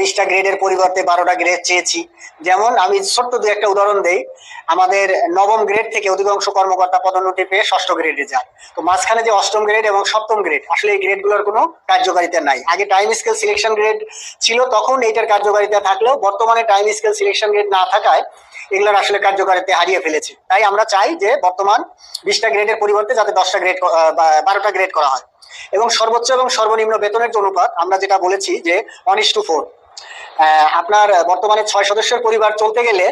বিশটা গ্রেডের পরিবর্তে বারোটা গ্রেড চেয়েছি। যেমন আমি ছোট্ট দু একটা উদাহরণ দেই। আমাদের নবম গ্রেড থেকে অধিকাংশ কর্মকর্তা পদোন্নতি পেয়ে ষষ্ঠ গ্রেডে যায় তো মাঝখানে যে অষ্টম গ্রেড এবং সপ্তম গ্রেড, আসলে এই গ্রেডগুলোর কোনো কার্যকারিতা নাই। আগে টাইম স্কেল সিলেকশন গ্রেড ছিল, তখন এইটার কার্যকারিতা থাকলেও বর্তমানে টাইম স্কেল সিলেকশন গ্রেড না থাকায় এগুলোর আসলে কার্যকারিতা হারিয়ে ফেলেছে। তাই আমরা চাই যে বর্তমান বিশটা গ্রেডের পরিবর্তে যাতে দশটা গ্রেড বারোটা গ্রেড করা হয়। এবং সর্বোচ্চ এবং সর্বনিম্ন বেতনের অনুপাত, আমরা যেটা বলেছি যে ওয়ান টু ফোর আপনার বর্তমানে ছয় সদস্যের পরিবার চলতে গেলে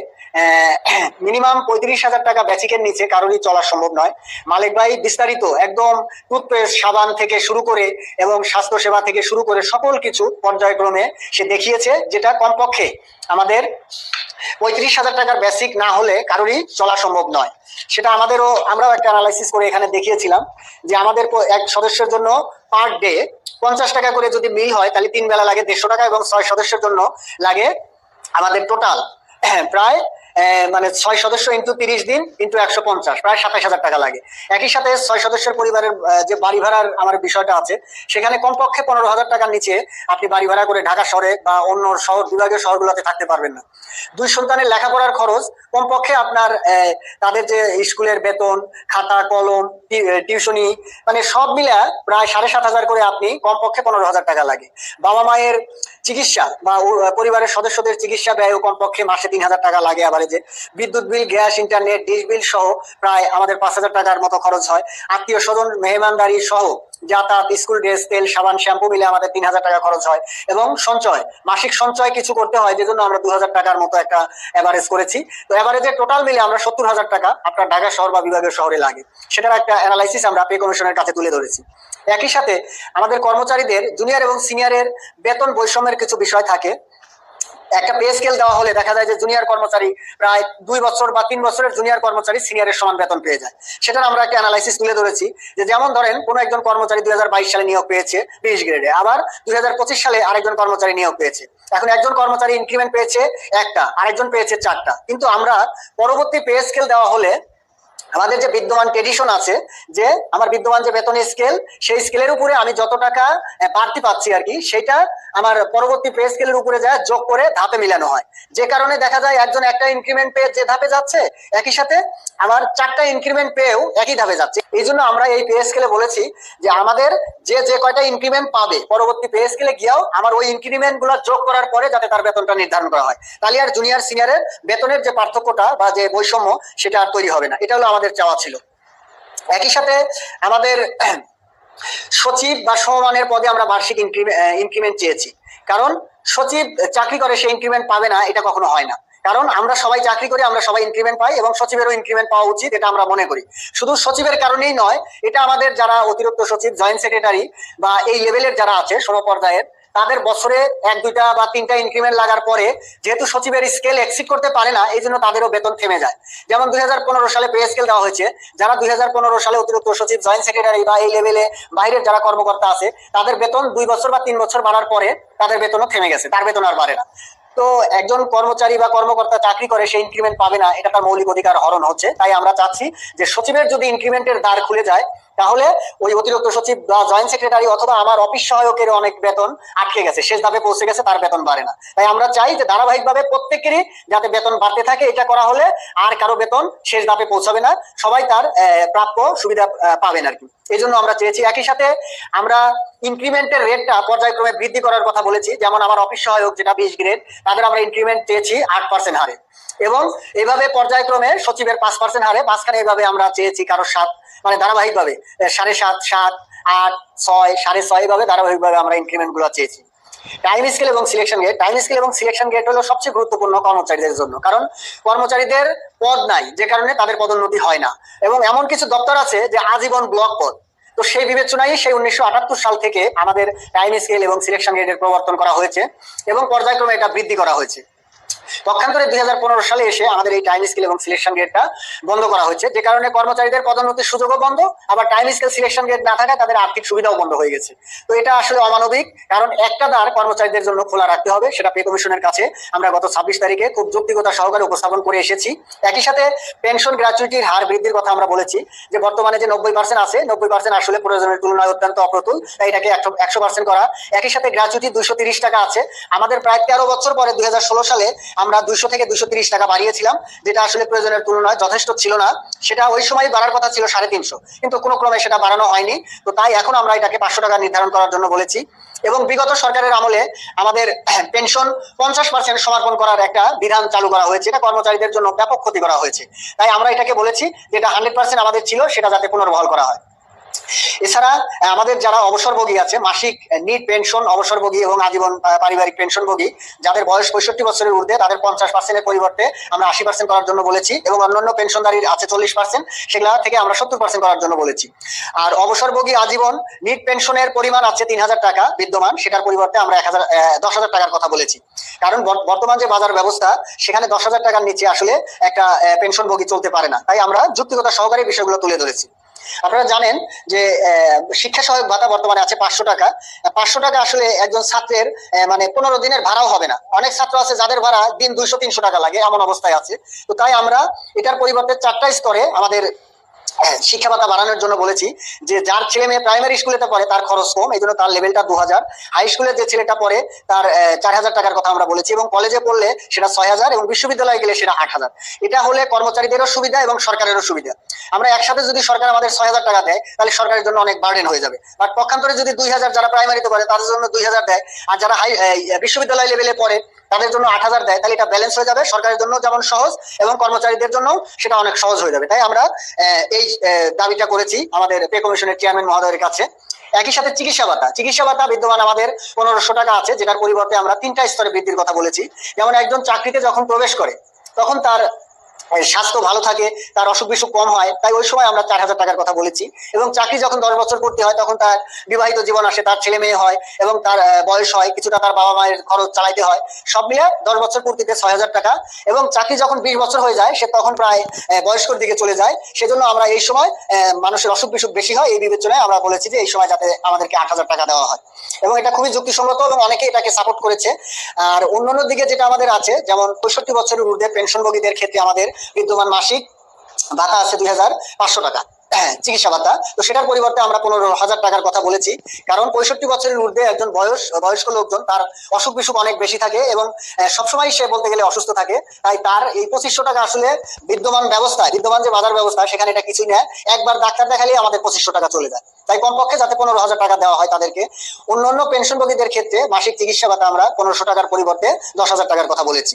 মিনিমাম পঁয়ত্রিশ হাজার টাকা বেচিকের নিচে কারোরই চলা সম্ভব নয়। মালিক ভাই, বিস্তারিত, একদম টুথপেস্ট, সাবান থেকে শুরু করে এবং স্বাস্থ্যসেবা থেকে শুরু করে সকল কিছু পর্যায়ক্রমে সে দেখিয়েছে, যেটা কমপক্ষে আমাদের পঁয়ত্রিশ হাজার টাকার বেসিক না হলে কারোরই চলা সম্ভব নয়। সেটা আমাদেরও, আমরাও একটা অ্যানালাইসিস করে এখানে দেখিয়েছিলাম যে আমাদের এক সদস্যের জন্য পার ডে পঞ্চাশ টাকা করে যদি মিল হয়, তাহলে তিন বেলা লাগে দেড়শো টাকা এবং ছয় সদস্যের জন্য লাগে আমাদের টোটাল প্রায় মানে ছয় সদস্য ইন্টু তিরিশ দিন ইন্টু একশো পঞ্চাশ, প্রায় সাতাশ হাজার টাকা লাগে। একই সাথে ছয় সদস্যের পরিবারের যে বাড়ি ভাড়ার আমার বিষয়টা আছে, সেখানে কমপক্ষে পনেরো হাজার টাকার নিচে আপনি বাড়ি ভাড়া করে ঢাকা শহরে বা অন্য শহর, বিভাগীয় শহরগুলোতে থাকতে পারবেন না। দুই সন্তানের লেখাপড়ার খরচ কমপক্ষে আপনার তাদের যে স্কুলের বেতন, খাতা, কলম টিউশনি মানে সব মিলে প্রায় সাড়ে সাত হাজার করে আপনি কমপক্ষে পনেরো হাজার টাকা লাগে। বাবা মায়ের চিকিৎসা বা পরিবারের সদস্যদের চিকিৎসা ব্যয়ও কমপক্ষে মাসে তিন হাজার টাকা লাগে আবার যে বিদ্যুৎ bill, gas internet dish bill সহ প্রায় আমাদের পাঁচ হাজার টাকার মতো খরচ হয়। আত্মীয় স্বজন, মেহমানদারি সহ যাতায়াত স্কুল ড্রেস তেল, সাবান শ্যাম্পু মিলে আমাদের তিন হাজার টাকা খরচ হয়। এবং সঞ্চয়, মাসিক সঞ্চয় কিছু করতে হয়, যেজন্য আমরা দু হাজার টাকার মতো একটা অ্যাভারেজ করেছি। তো অ্যাভারেজে টোটাল মিলে আমরা সত্তর হাজার টাকা আপনার ঢাকা শহর বা বিভাগীয় শহরে লাগে। সেটার একটা অ্যানালাইসিস আমরা পে কমিশনের কাছে তুলে ধরেছি। একই সাথে আমাদের কর্মচারীদের জুনিয়র এবং সিনিয়রের বেতন বৈষম্যের কিছু বিষয় থাকে। একটা পে স্কেল দেওয়া হলে দেখা যায় যে জুনিয়র কর্মচারী প্রায় দুই বছর বা তিন বছরের জুনিয়র কর্মচারী সিনিয়রের সমান বেতন পেয়ে যায়। সেটার আমরা একটা অ্যানালাইসিস তুলে ধরেছি যে যেমন ধরেন কোনো একজন কর্মচারী দুই হাজার বাইশ সালে নিয়োগ পেয়েছে বিশ গ্রেডে আবার দুই হাজার পঁচিশ সালে আরেকজন কর্মচারী নিয়োগ পেয়েছে। এখন একজন কর্মচারী ইনক্রিমেন্ট পেয়েছে একটা, আরেকজন পেয়েছে চারটা। কিন্তু আমরা পরবর্তী পে স্কেল দেওয়া হলে আমাদের যে বিদ্যমান ট্রেডিশন আছে যে আমার বিদ্যমান যে বেতন স্কেল সেই স্কেলের উপরে আমি যত টাকা বাড়তি পাচ্ছি আর কি সেটা আমার পরবর্তী পে স্কেলের উপরে যায় যোগ করে ধাপে মিলানো হয়। যে কারণে দেখা যায় একজন একটা ইনক্রিমেন্ট পেয়ে যে ধাপে যাচ্ছে, একই সাথে আমার চারটা ইনক্রিমেন্ট পেয়েও একই ধাপে যাচ্ছে। এই জন্য আমরা এই পে স্কেলে বলেছি যে আমাদের যে যে কয়টা ইনক্রিমেন্ট পাবে, পরবর্তী পে স্কেলে গিয়েও আমার ওই ইনক্রিমেন্টগুলো যোগ করার পরে যাতে তার বেতনটা নির্ধারণ করা হয়। তাহলে আর জুনিয়র সিনিয়রের বেতনের যে পার্থক্যটা বা যে বৈষম্য, সেটা আর তৈরি হবে না। এটা হলো আমাদের চাওয়া ছিল। একই সাথে আমাদের সচিব বা সমমানের পদে আমরা বার্ষিক ইনক্রিমেন্ট চেয়েছি। কারণ সচিব চাকরি করে, সে ইনক্রিমেন্ট পাবে না, এটা কখনো হয় না। কারণ আমরা সবাই চাকরি করি, আমরা সবাই ইনক্রিমেন্ট পাই এবং সচিবেরও ইনক্রিমেন্ট পাওয়া উচিত, এটা আমরা মনে করি। শুধু সচিবের কারণেই নয়, এটা আমাদের যারা অতিরিক্ত সচিব জয়েন্ট সেক্রেটারি বা এই লেভেলের যারা আছে সমপর্যায়ের তাদের বছরে এক, দুইটা বা তিনটা ইনক্রিমেন্ট লাগার পরে যেহেতু সচিবের স্কেল এক্সিড করতে পারে না এই জন্য তাদেরও বেতন থেমে যায়। যেমন দু হাজার পনেরো সালে পে স্কেল দেওয়া হয়েছে, যারা দুই হাজার পনেরো সালে অতিরিক্ত সচিব জয়েন্ট সেক্রেটারি বা এই লেভেলে বাইরের যারা কর্মকর্তা আছে, তাদের বেতন দুই বছর বা তিন বছর বাড়ার পরে তাদের বেতনও থেমে গেছে, তার বেতন আর বাড়ে না। তো একজন কর্মচারী বা কর্মকর্তা চাকরি করে সেই ইনক্রিমেন্ট পাবে না, এটা তার মৌলিক অধিকার হরণ হচ্ছে। তাই আমরা চাচ্ছি যে সচিবের যদি ইনক্রিমেন্টের দ্বার খুলে যায় তাহলে ওই অতিরিক্ত সচিব বা জয়েন্ট সেক্রেটারি অথবা আমার অফিস সহায়কের অনেক বেতন আটকে গেছে, শেষ ধাপে পৌঁছে গেছে, তার বেতন বাড়ে না। তাই আমরা চাই যে ধারাবাহিকভাবে প্রত্যেকেরই যাতে বেতন বাড়তে থাকে, এটা করা হলে আর কারও বেতন শেষ ধাপে পৌঁছাবে না, সবাই তার প্রাপ্য সুবিধা পাবেন আর কি। এই জন্য আমরা চেয়েছি একই সাথে আমরা ইনক্রিমেন্টের রেটটা পর্যায়ক্রমে বৃদ্ধি করার কথা বলেছি, যেমন আমার অফিস সহায়ক যেটা বিশ গ্রেড তাদের আমরা ইনক্রিমেন্ট চেয়েছি আট পার্সেন্ট হারে। এবং এভাবে পর্যায়ক্রমে সচিবের পাঁচ পার্সেন্ট হারে, মাঝখানে এভাবে আমরা চেয়েছি কারও সাত মানে ধারাবাহিকভাবে সাড়ে সাত সাত, আট, ছয়, সাড়ে ছয় এভাবে ধারাবাহিকভাবে আমরা ইনক্রিমেন্টগুলো চেয়েছি। টাইম স্কেল এবং সিলেকশন গেট টাইম স্কেল এবং সিলেকশন গেট হলো সবচেয়ে গুরুত্বপূর্ণ কর্মচারীদের জন্য। কারণ কর্মচারীদের পদ নাই, যে কারণে তাদের পদোন্নতি হয় না। এবং এমন কিছু দপ্তর আছে যে আজীবন ব্লক পদ। তো সেই বিবেচনায় সেই উনিশশো আটাত্তর সাল থেকে আমাদের টাইম স্কেল এবং সিলেকশন গেটের প্রবর্তন করা হয়েছে এবং পর্যায়ক্রমে এটা বৃদ্ধি করা হয়েছে। পক্ষান্তরে দুই হাজার পনেরো সালে এসে আমাদের এই টাইম স্কেল এবং সিলেকশন গ্রেডটা বন্ধ করা হয়েছে। যে কারণে কর্মচারীদের পদোন্নতির সুযোগও বন্ধ, আবার টাইম স্কেল সিলেকশন গ্রেড না থাকায় তাদের আর্থিক সুবিধাও বন্ধ হয়ে গেছে। তো এটা আসলে অমানবিক, কারণ একটা দ্বার কর্মচারীদের জন্য খোলা রাখতে হবে, সেটা পে কমিশনের কাছে। আমরা গত ছাব্বিশ তারিখে খুব যৌক্তিকতা সহকারে উপস্থাপন করে এসেছি। একই সাথে পেনশন গ্র্যাচুইটির হার বৃদ্ধির কথা আমরা বলেছি, যে বর্তমানে যে নব্বই পার্সেন্ট আছে, নব্বই পার্সেন্ট আসলে প্রয়োজনের তুলনায় অত্যন্ত অপ্রতুল, তাই এটাকে একশো পার্সেন্ট করা। একই সাথে গ্র্যাচুইটি তিরিশ টাকা আছে। আমাদের প্রায় তেরো বছর পরে দু হাজার ষোলো সালে আমরা দুশো থেকে দুশো তিরিশ টাকা বাড়িয়েছিলাম, যেটা আসলে প্রয়োজনের তুলনায় যথেষ্ট ছিল না। সেটা ওই সময় বাড়ার কথা ছিল সাড়ে তিনশো। কিন্তু কোনো ক্রমে সেটা বাড়ানো হয়নি। তো তাই এখন আমরা এটাকে পাঁচশো টাকা নির্ধারণ করার জন্য বলেছি। এবং বিগত সরকারের আমলে আমাদের পেনশন পঞ্চাশ পার্সেন্ট সমর্পণ করার একটা বিধান চালু করা হয়েছে। এটা কর্মচারীদের জন্য ব্যাপক ক্ষতি করা হয়েছে। তাই আমরা এটাকে বলেছি যেটা হান্ড্রেড পার্সেন্ট আমাদের ছিল, সেটা যাতে পুনর্বহাল করা হয়। এছাড়া আমাদের যারা অবসরভোগী আছে, মাসিক নিট পেনশন অবসরভোগী এবং আজীবন পারিবারিক পেনশনভোগী যাদের বয়স পঁয়ষট্টি বছরের ঊর্ধ্বে, তাদের পঞ্চাশ পার্সেন্টের পরিবর্তে আমরা আশি পার্সেন্ট করার জন্য বলেছি এবং অন্যান্য পেনশনদারির আছে চল্লিশ পার্সেন্ট সেগুলা থেকে আমরা সত্তর পার্সেন্ট করার জন্য বলেছি। আর অবসরভোগী আজীবন নিট পেনশনের পরিমাণ আছে তিন হাজার টাকা বিদ্যমান, সেটার পরিবর্তে আমরা এক হাজার দশ হাজার টাকার কথা বলেছি। কারণ বর্তমান যে বাজার ব্যবস্থা, সেখানে দশ হাজার টাকার নিচে আসলে একটা পেনশনভোগী চলতে পারে না। তাই আমরা যুক্তিগত সহকারে বিষয়গুলো তুলে ধরেছি। আপনারা জানেন যে শিক্ষা সহায়ক ভাতা বর্তমানে আছে পাঁচশো টাকা। পাঁচশো টাকা আসলে একজন ছাত্রের মানে পনেরো দিনের ভাড়াও হবে না। অনেক ছাত্র আছে যাদের ভাড়া দিন দুইশো, তিনশো টাকা লাগে, এমন অবস্থায় আছে। তো তাই আমরা এটার পরিবর্তে চারটা স্তরে আমাদের শিক্ষা ভাতা বাড়ানোর জন্য বলেছি যে যার ছেলে মেয়ে প্রাইমারি স্কুলেতে পড়ে, তার খরচ কম, এই জন্য তার লেভেলটা দু হাজার হাই স্কুলের যে ছেলেটা পড়ে, তার চার হাজার টাকার কথা আমরা বলেছি এবং কলেজে পড়লে সেটা ছয় হাজার এবং বিশ্ববিদ্যালয়ে গেলে সেটা আট হাজার এটা হলে কর্মচারীদেরও সুবিধা এবং সরকারেরও সুবিধা। আমরা একসাথে যদি সরকার আমাদের ছয় হাজার টাকা দেয়, তাহলে সরকারের জন্য অনেক বার্ডেন হয়ে যাবে। বাট পক্ষান্তরে যদি দুই হাজার যারা প্রাইমারিতে পড়ে, তাদের জন্য দুই হাজার দেয়। আর যারা হাই বিশ্ববিদ্যালয় লেভেলে পড়ে, তাদের জন্য আট হাজার দেয়। তাহলে এটা ব্যালেন্স হয়ে যাবে। সরকারের জন্য যেমন সহজ এবং কর্মচারীদের জন্য সেটা অনেক সহজ হয়ে যাবে। তাই আমরা এই দাবিটা করেছি আমাদের পে কমিশনের চেয়ারম্যান মহোদয়ের কাছে। একই সাথে চিকিৎসা ভাতা। চিকিৎসা ভাতা বিদ্যমান আমাদের পনেরোশো টাকা আছে, যেটার পরিবর্তে আমরা তিনটা স্তরে বৃদ্ধির কথা বলেছি। যেমন একজন চাকরিতে যখন প্রবেশ করে, তখন তার স্বাস্থ্য ভালো থাকে, তার অসুখ বিসুখ কম হয়, তাই ওই সময় আমরা চার হাজার টাকার কথা বলেছি। এবং চাকরি যখন দশ বছর করতে হয়, তখন তার বিবাহিত জীবন আসে, তার ছেলে মেয়ে হয়, এবং তার বয়স হয়, কিছুটা তার বাবা মায়ের খরচ চালাইতে হয়, সব মিলে দশ বছর পূর্তিতে ছয় হাজার টাকা। এবং চাকরি যখন বিশ বছর হয়ে যায়, সে তখন প্রায় বয়স্কর দিকে চলে যায়। সেজন্য আমরা এই সময় মানুষের অসুখ বিসুখ বেশি হয়, এই বিবেচনায় আমরা বলেছি যে এই সময় যাতে আমাদেরকে আট হাজার টাকা দেওয়া হয়। এবং এটা খুবই যুক্তিসঙ্গত এবং অনেকে এটাকে সাপোর্ট করেছে। আর অন্যান্য দিকে যেটা আমাদের আছে, যেমন পঁয়ষট্টি বছরের ঊর্ধ্বে পেনশনভোগীদের ক্ষেত্রে আমাদের বিদ্যমান মাসিক ভাতা আছে দুই হাজার পাঁচশো টাকা। হ্যাঁ, চিকিৎসা ভাতা। তো সেটার পরিবর্তে আমরা পনেরো হাজার টাকার কথা বলেছি। কারণ পঁয়ষট্টি বছরের ঊর্ধ্বে একজন বয়স বয়স্ক লোকজন তার অসুখ বিসুখ অনেক বেশি থাকে এবং সবসময় সে বলতে গেলে অসুস্থ থাকে। তাই তার এই পঁচিশশো টাকা আসলে বিদ্যমান ব্যবস্থা বিদ্যমান যে বাজার ব্যবস্থা সেখানে এটা কিছুই নেয়। একবার ডাক্তার দেখালেই আমাদের পঁচিশশো টাকা চলে যায়। তাই কমপক্ষে যাতে পনেরো হাজার টাকা দেওয়া হয় তাদেরকে। অন্যান্য পেনশনভোগীদের ক্ষেত্রে মাসিক চিকিৎসা ভাতা আমরা পনেরোশো টাকার পরিবর্তে দশ হাজার টাকার কথা বলেছি।